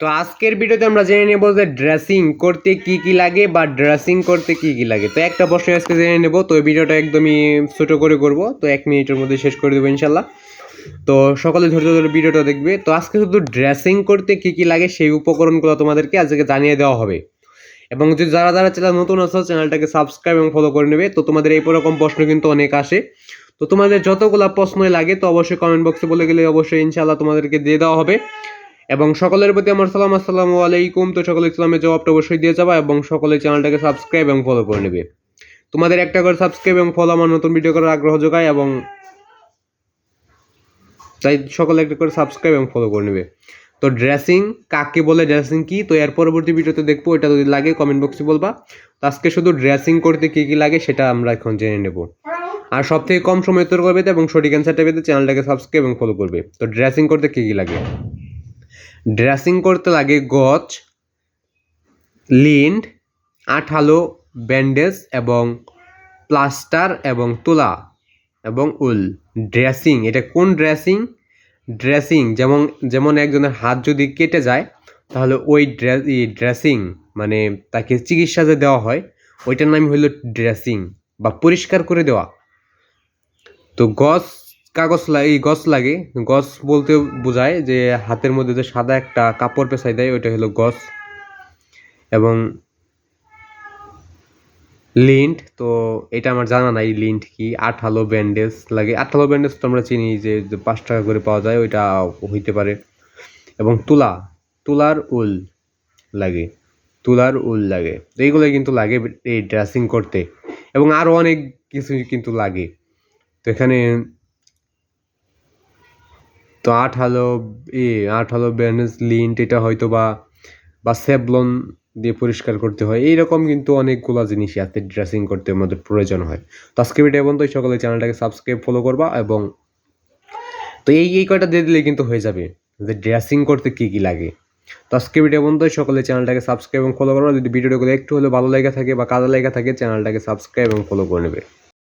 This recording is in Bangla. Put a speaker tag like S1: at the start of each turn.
S1: তো আজকের ভিডিওতে আমরা জেনে নেব যে ড্রেসিং করতে কি কি লাগে বা ড্রেসিং করতে কি কি লাগে। তো একটা প্রশ্ন আজকে জেনে নেব, তো ভিডিওটা একদমই ছোট করে করব। তো এক মিনিটের মধ্যে শেষ করে দেবো ইনশাল্লাহ। তো সকলে ধৈর্য ধরে ভিডিওটা দেখবে। তো আজকে শুধু ড্রেসিং করতে কি কি লাগে সেই উপকরণগুলো তোমাদেরকে আজকে জানিয়ে দেওয়া হবে। এবং যদি যারা যারা চ্যানেল নতুন আছো, চ্যানেলটাকে সাবস্ক্রাইব এবং ফলো করে নেবে। তো তোমাদের এই রকম প্রশ্ন কিন্তু অনেক আসে। তো তোমাদের যতগুলা প্রশ্নই লাগে, তো অবশ্যই কমেন্ট বক্সে বলে গেলে অবশ্যই ইনশাআল্লাহ তোমাদেরকে দিয়ে দেওয়া হবে। এবং সকলের প্রতি আমার সালাম, আসসালামু আলাইকুম। তো সকলে ইসলামের জবাবটা অবশ্যই দিয়ে যাবা এবং সকলে চ্যানেলটাকে সাবস্ক্রাইব এবং ফলো করে নেবে। তোমাদের একটা করে সাবস্ক্রাইব এবং ফলো আমার নতুন ভিডিও করার আগ্রহ যোগায় এবং তাই সকলে একটা করে সাবস্ক্রাইব এবং ফলো করে নেবে। তো ড্রেসিং কাকে বলে ড্রেসিং কি? তো এর পরবর্তী ভিডিওতে দেখব, এটা যদি লাগে কমেন্ট বক্সে বলবা। তো আজকে শুধু ড্রেসিং করতে কী কী লাগে সেটা আমরা এখন জেনে নেব। আর সব থেকে কম সময় উত্তর করবে এবং সঠিক অ্যান্সারটা পেতে চ্যানেলটাকে সাবস্ক্রাইব এবং ফলো করবে। তো ড্রেসিং করতে কী কী লাগে? ড্রেসিং করতে লাগে গজ, লিন্ড, আঠালো, ব্যান্ডেজ এবং প্লাস্টার এবং তুলা এবং উল। ড্রেসিং, এটা কোন ড্রেসিং? ড্রেসিং, যেমন যেমন একজনের হাত যদি কেটে যায়, তাহলে ওই ড্রেসিং মানে তাকে চিকিৎসা যে দেওয়া হয়, ওইটার নাম হইল ড্রেসিং বা পরিষ্কার করে দেওয়া। তো গছ কাগজ লাগে এই গছ লাগে। গছ বলতে বোঝায় যে হাতের মধ্যে যে সাদা একটা কাপড় পেঁচাই দেয়, ওইটা হলো গছ। এবং লিন্ট, তো এটা আমার জানা নাই লিন্ট কি। আঠালো ব্যান্ডেজ লাগে। আঠালো ব্যান্ডেজ তো আমরা চিনি যে পাঁচ টাকা করে পাওয়া যায়, ওইটা হইতে পারে। এবং তুলা, তুলার উল লাগে। তুলার উল লাগে। এইগুলো কিন্তু লাগে এই ড্রেসিং করতে। এবং আরও অনেক কিছু কিন্তু লাগে। তো এখানে তো আঠালো এ আঠালো ব্যান্ডেজ লিন্ট, এটা হয়তো বা বা সেবলন দিয়ে পরিষ্কার করতে হয়। এইরকম কিন্তু অনেকগুলো জিনিসই আছে ড্রেসিং করতে আমাদের প্রয়োজন হয়। তো আজকে ভিডিও বন্ধু সকলে চ্যানেলটাকে সাবস্ক্রাইব ফলো করবা এবং তো এই এই কয়টা দিয়ে দিলে কিন্তু হয়ে যাবে যে ড্রেসিং করতে কী কী লাগে। তো আজকে ভিডিও বন্ধু সকলে চ্যানেলটাকে সাবস্ক্রাইব এবং ফলো করবা। যদি ভিডিওগুলো একটু হলেও ভালো লেগে থাকে বা কাজে লেগে থাকে, চ্যানেলটাকে সাবস্ক্রাইব এবং ফলো করে নেবে।